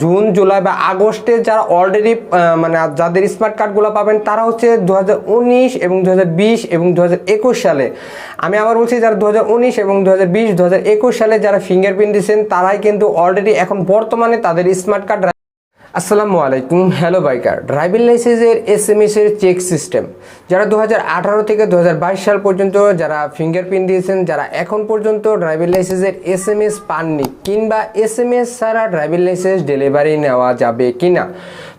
June, July বা আগস্টে যারা অলরেডি মানে যাদের স্মার্ট কার্ডগুলো পাবেন, তারা হচ্ছে দু হাজার উনিশ এবং দু হাজার বিশ এবং দু হাজার একুশ সালে। আমি আবার বলছি, যারা দু হাজার উনিশ এবং দু হাজার সালে যারা ফিঙ্গারপ্রিন্ট দিয়েছেন, তারাই কিন্তু অলরেডি এখন বর্তমানে তাদের স্মার্ট কার্ড আসসালামু আলাইকুম, হ্যালো বাইকার। ড্রাইভিং লাইসেন্সের এস এম এস এর চেক সিস্টেম। যারা দু হাজার আঠারো থেকে দু হাজার বাইশ সাল পর্যন্ত যারা ফিঙ্গারপ্রিন্ট দিয়েছেন, যারা এখন পর্যন্ত ড্রাইভিং লাইসেন্সের এস এম এস পাননি কিংবা এস এম এস ছাড়া ড্রাইভিং লাইসেন্স ডেলিভারি নেওয়া যাবে কিনা।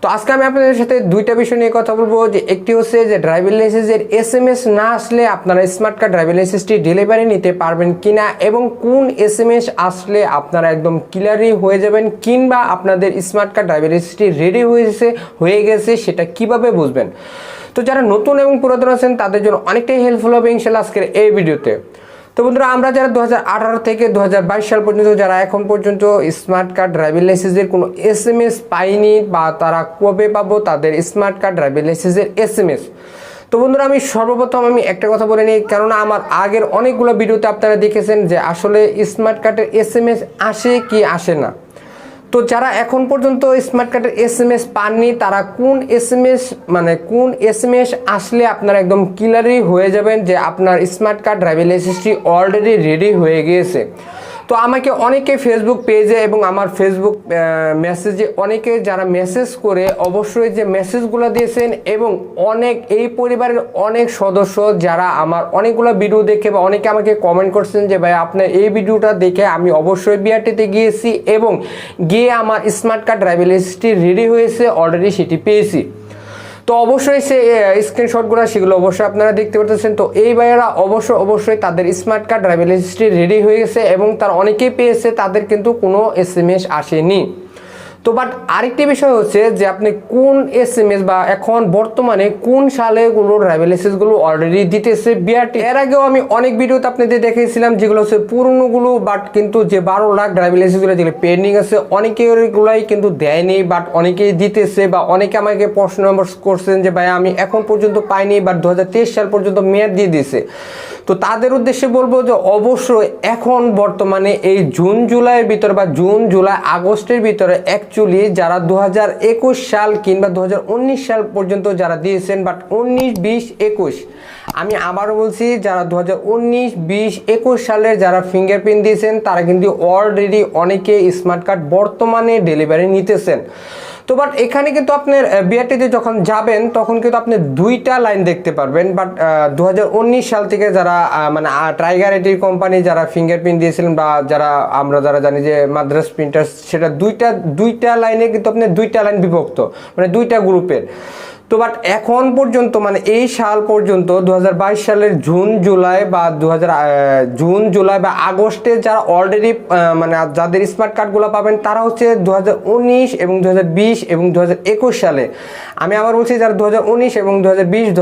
তো আজকে আমি আপনাদের সাথে দুইটা বিষয় নিয়ে কথা বলব, যে একটি হচ্ছে যে ড্রাইভিং লাইসেন্সের এস এম এস না আসলে আপনারা স্মার্ট কার্ড ড্রাইভিং লাইসেন্সটি ডেলিভারি নিতে পারবেন কিনা এবং কোন এস এম এস আসলে আপনারা একদম ক্লিয়ারই হয়ে যাবেন কিংবা আপনাদের স্মার্ট কার্ড ড্রাইভিং লাইসেন্সটি রেডি হয়েছে, হয়ে গেছে সেটা কীভাবে বুঝবেন? তো যারা নতুন এবং পুরাতন আছেন, তাদের জন্য অনেকটাই হেল্পফুল হবে ইনশাল্লাহ আজকের এই ভিডিওতে। তো বন্ধুরা, আমরা যারা দু হাজার আঠারো থেকে দু হাজার বাইশ সাল পর্যন্ত, যারা এখন পর্যন্ত স্মার্ট কার্ড ড্রাইভিং লাইসেন্সের কোনো এস এম এস পাইনি বা তারা কবে পাবো তাদের স্মার্ট কার্ড ড্রাইভিং লাইসেন্সের এস এম এস তো বন্ধুরা, আমি সর্বপ্রথম আমি একটা কথা বলে নিই, কেননা আমার আগের অনেকগুলো ভিডিওতে আপনারা দেখেছেন যে আসলে স্মার্ট কার্ডের এস এম এস আসে কি আসে না। তো যারা এখন পর্যন্ত স্মার্ট কার্ডের এস এম এস পাননি, তারা কোন এস এম এস মানে কোন এস এম এস আসলে আপনারা একদম ক্লিয়ারই হয়ে যাবেন যে আপনার স্মার্ট কার্ড ড্রাইভিং লাইসেন্সটি অলরেডি রেডি হয়ে গিয়েছে। তো আমাকে অনেকে ফেসবুক পেজে এবং আমার ফেসবুক মেসেজে অনেকে যারা মেসেজ করে অবশ্যই যে মেসেজগুলো দিয়েছেন এবং অনেক, এই পরিবারের অনেক সদস্য যারা আমার অনেকগুলো ভিডিও দেখে বা অনেকে আমাকে কমেন্ট করছেন যে, ভাই আপনার এই ভিডিওটা দেখে আমি অবশ্যই বিআরটিতে গিয়েছি এবং গিয়ে আমার স্মার্ট কার্ড ড্রাইভিং লাইসেন্সটি রেডি হয়েছে অলরেডি সেটি পেয়েছি। তো অবশ্যই সে স্ক্রিনশটগুলো সেগুলো অবশ্যই আপনারা দেখতে পারতেছেন। তো এই ভাইয়েরা অবশ্যই অবশ্যই তাদের স্মার্ট কার্ড ড্রাইভিং লাইসেন্সটি রেডি হয়ে গেছে এবং তার অনেকেই পেয়েছে, তাদের কিন্তু কোনো এস এম এস আসেনি। তো বাট আরেকটি বিষয় হচ্ছে যে আপনি কোন এস এম এস বা এখন বর্তমানে কোন সালে গুলো ড্রাইভিং লাইসেন্সগুলো অলরেডি দিতেছে বিআরটি এর আগেও আমি অনেক ভিডিওতে আপনাদের দেখিয়েছিলাম যেগুলো হচ্ছে পুরনোগুলো বাট কিন্তু যে বারো লাখ ড্রাইভিং লাইসেন্সগুলো যেগুলো পেন্ডিং আছে অনেকেরগুলাই কিন্তু দেয়নি বাট অনেকেই দিতেছে বা অনেকে আমাকে প্রশ্ন করছেন যে ভাই আমি এখন পর্যন্ত পাইনি বাট দু হাজার তেইশ সাল পর্যন্ত মেয়াদ দিয়ে দিছে তো তাদের উদ্দেশ্যে বলব যে অবশ্যই এখন বর্তমানে এই জুন জুলাইয়ের ভিতরে বা জুন জুলাই আগস্টের ভিতরে অ্যাকচুয়ালি যারা দু হাজার একুশ সাল কিংবা দু হাজার উনিশ সাল পর্যন্ত যারা দিয়েছেন বাট উনিশ, বিশ, একুশ। আমি আবারও বলছি, যারা দু হাজার উনিশ, বিশ, একুশ সালের যারা ফিঙ্গারপ্রিন্ট দিয়েছেন, তারা কিন্তু অলরেডি অনেকে স্মার্ট কার্ড বর্তমানে ডেলিভারি নিতেছেন। তো বাট এখানে কিন্তু আপনার বিআরটিতে যখন যাবেন, তখন কিন্তু আপনি দুইটা লাইন দেখতে পারবেন। বাট দু হাজার উনিশ সাল থেকে যারা মানে টাইগার এটির কোম্পানি যারা ফিঙ্গারপ্রিন্ট দিয়েছিলেন বা যারা, আমরা যারা জানি যে মাদ্রাস প্রিন্টার সেটা দুইটা দুইটা লাইনে কিন্তু আপনি দুইটা লাইন বিভক্ত মানে দুইটা গ্রুপের তো বাট এখন পর্যন্ত মানে এই সাল পর্যন্ত দু হাজার বাইশ সালের জুন, জুলাই বা দু হাজার জুন, জুলাই বা আগস্টে যারা অলরেডি মানে যাদের স্মার্ট কার্ডগুলো পাবেন, তারা হচ্ছে দু হাজার উনিশ এবং দু হাজার বিশ এবং দু হাজার একুশ সালে। আমি আবার বলছি, যারা দু হাজার উনিশ এবং দু দু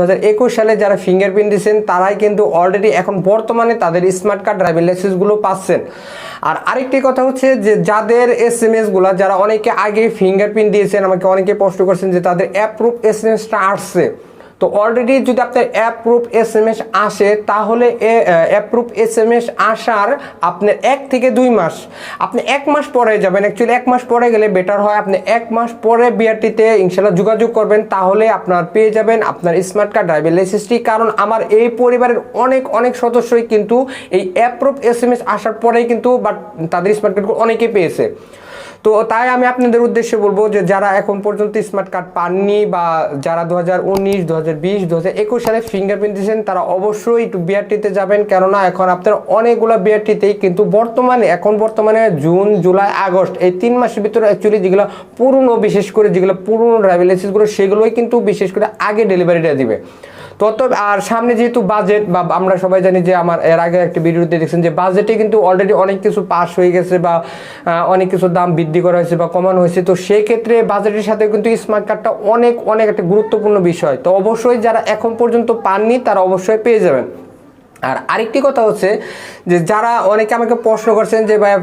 সালে যারা ফিঙ্গারপ্রিন্ট দিয়েছেন তারাই কিন্তু অলরেডি এখন বর্তমানে তাদের স্মার্ট কার্ড ড্রাইভিং লাইসেন্সগুলো পাচ্ছেন। আর আরেকটি কথা হচ্ছে যে, যাদের এস এম যারা অনেকে আগে ফিঙ্গারপ্রিন্ট দিয়েছেন, আমাকে অনেকে প্রশ্ন করছেন যে, তাদের অ্যাপ্রুভ এস এম এসটা আসছে। তো অলরেডি যদি আপনার অ্যাপ্রুভ এস এম এস আসে, তাহলে অ্যাপ্রুভ এস এম এস আসার আপনার এক থেকে দুই মাস। আপনি এক মাস পরে যাবেন। অ্যাকচুয়ালি এক মাস পরে গেলে বেটার হয়। আপনি এক মাস পরে বিআরটিতে ইনশাল্লাহ যোগাযোগ করবেন, তাহলে আপনার পেয়ে যাবেন আপনার স্মার্ট কার্ড ড্রাইভিং লাইসেন্সটি কারণ আমার এই পরিবারের অনেক অনেক সদস্যই কিন্তু এই অ্যাপ্রুভ এস এম এস আসার পরেই কিন্তু বাট তাদের স্মার্ট কার্ড অনেকেই পেয়েছে। তো তাই আমি আপনাদের উদ্দেশ্যে বলব যে যারা এখন পর্যন্ত স্মার্ট কার্ড পাননি বা যারা দু হাজার উনিশ বিশ দু হাজার একুশ সালে ফিঙ্গারপ্রিন্ট দিয়েছেন, তারা অবশ্যই একটু বিআরটিতে যাবেন। কেননা এখন আপনার অনেকগুলো বিআরটিতেই কিন্তু বর্তমানে, এখন বর্তমানে জুন, জুলাই, আগস্ট, এই তিন মাসের ভিতরে অ্যাকচুয়ালি যেগুলো পুরনো, বিশেষ করে যেগুলো পুরনো ড্রাইভিং লাইসেন্সগুলো সেগুলোই কিন্তু বিশেষ করে আগে ডেলিভারিটা দিবে। তত আর সামনে যেহেতু বাজেট বা আমরা সবাই জানি যে আমার এর আগে একটা ভিডিওতে দেখছেন যে বাজেটে কিন্তু অলরেডি অনেক কিছু পাস হয়ে গেছে বা অনেক কিছু দাম বৃদ্ধি করা হয়েছে বা কমানো হয়েছে। তো সেক্ষেত্রে বাজেটের সাথে কিন্তু স্মার্ট কার্ডটা অনেক অনেক একটা গুরুত্বপূর্ণ বিষয়। তো অবশ্যই যারা এখন পর্যন্ত পাননি, তারা অবশ্যই পেয়ে যাবেন। আর আরেকটি কথা হচ্ছে যে যারা অনেকে আমাকে প্রশ্ন করছেন যে ভাই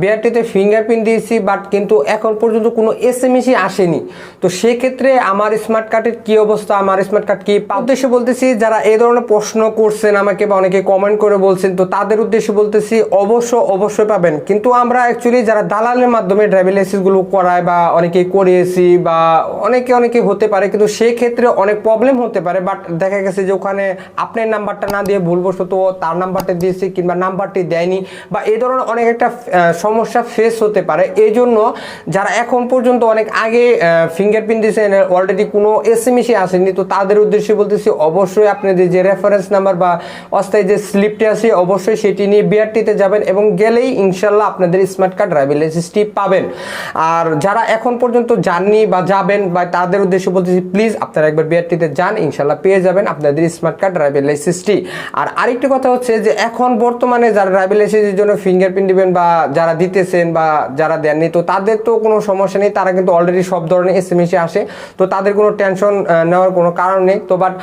বিআরটিতে ফিঙ্গারপ্রিন্ট দিয়েছি বাট কিন্তু এখন পর্যন্ত কোনো এস এম আসেনি। তো সেক্ষেত্রে আমার স্মার্ট কার্ডের কী অবস্থা, আমার স্মার্ট কার্ড কী উদ্দেশ্যে বলতেছি, যারা এই ধরনের প্রশ্ন করছেন আমাকে বা অনেকে কমেন্ট করে বলছেন, তো তাদের উদ্দেশ্যে বলতেছি অবশ্য অবশ্যই পাবেন। কিন্তু আমরা অ্যাকচুয়ালি যারা দালালের মাধ্যমে ড্রাইভিং লাইসেন্সগুলো করায় বা অনেকে করিয়েছি বা অনেকে অনেকে হতে পারে, কিন্তু সেক্ষেত্রে অনেক প্রবলেম হতে পারে বাট দেখা গেছে যে ওখানে আপনার নাম্বারটা না দিয়ে ভুলবশত তার নাম্বারটা দিয়েছি কিংবা নাম্বারটি দেয়নি বা এই ধরনের অনেক একটা সমস্যা ফেস হতে পারে। এই জন্য যারা এখন পর্যন্ত অনেক আগে ফিঙ্গারপ্রিন্ট দিয়েছেন অলরেডি কোনো এস এম আসেনি, তো তাদের উদ্দেশ্যে বলতেছি অবশ্যই আপনাদের যে রেফারেন্স নাম্বার বা অস্থায়ী যে স্লিপটি আছে, অবশ্যই সেটি নিয়ে বিআরটিতে যাবেন এবং গেলেই ইনশাল্লাহ আপনাদের স্মার্ট কার্ড ড্রাইভিং লাইসেন্সটি পাবেন। আর যারা এখন পর্যন্ত যাননি বা যাবেন বা তাদের উদ্দেশ্যে বলতেছি প্লিজ আপনারা একবার বিআরটিতে যান, ইনশাল্লাহ পেয়ে যাবেন আপনাদের স্মার্ট কার্ড ড্রাইভিং লাইসেন্সটি আর আরেকটি কথা হচ্ছে যে এখন বর্তমানে যারা ড্রাইভিং লাইসেন্সের জন্য ফিঙ্গারপ্রিন্ট দিবেন বা যারা দিতেছেন বা যারা দেননি, তো তাদের তো কোনো সমস্যা নেই। তারা কিন্তু অলরেডি সব ধরনের এস এম আসে। তো তাদের কোনো টেনশন নেওয়ার কোনো কারণ নেই। তো বাট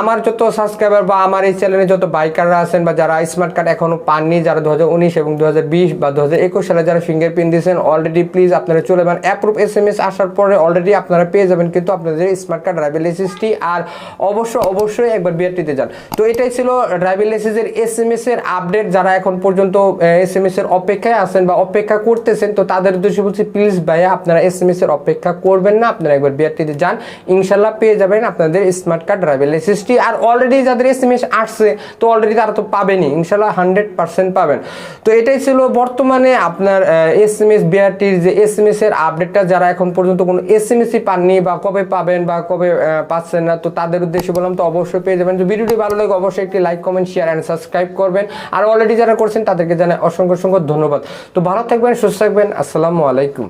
আমার যত সাবস্ক্রাইবার বা আমার এই চ্যানেলে যত বাইকাররা আছেন বা যারা স্মার্ট কার্ড এখনও পাননি, যারা দু হাজার উনিশ এবং দু হাজার বিশ বা দু হাজার একুশ সালে যারা ফিঙ্গারপ্রিন্ট দিয়েছেন অলরেডি প্লিজ আপনারা চলে যাবেন অ্যাপ্রুভ এস এম এস আসার পরে অলরেডি আপনারা পেয়ে যাবেন কিন্তু আপনাদের স্মার্ট কার্ড ড্রাইভিং লাইসেন্সটি আর অবশ্য, অবশ্যই একবার বিআরটিতে যান। তো এটাই ছিল ড্রাইভিং লাইসেন্সের এস এম এস এর আপডেট যারা এখন পর্যন্ত এস এম এস এর অপেক্ষায় আছেন বা অপেক্ষা করতেছেন, তো তাদের উদ্দেশ্যে বলছি প্লিজ ভাইয়া আপনারা এস এম এস এর অপেক্ষা করবেন না। আপনারা একবার বিআরটিতে যান, ইনশাল্লাহ পেয়ে যাবেন আপনাদের স্মার্ট কার্ড ড্রাইভিং লাইসেন্সটি আর অলরেডি যাদের এস এম এস আসছে, তো অলরেডি তারা তো পাবেনই, ইনশাল্লাহ হান্ড্রেড পার্সেন্ট পাবেন। তো এটাই ছিল বর্তমানে আপনার এস এম এস বিআরটির যে এস এম এস এর আপডেটটা যারা এখন পর্যন্ত কোনো এস এম এস এসই পাননি বা কবে পাবেন বা কবে পাচ্ছেন না, তো তাদের উদ্দেশ্যে বললাম, তো অবশ্যই পেয়ে যাবেন। তো ভিডিওটি ভালো লাগে, অবশ্যই একটি like comment share and subscribe করবেন। আর অলরেডি যারা করছেন তাদেরকে জানায় অসংখ্য অসংখ্য ধন্যবাদ। তো ভালো থাকবেন, সুস্থ থাকবেন। আসসালামু আলাইকুম।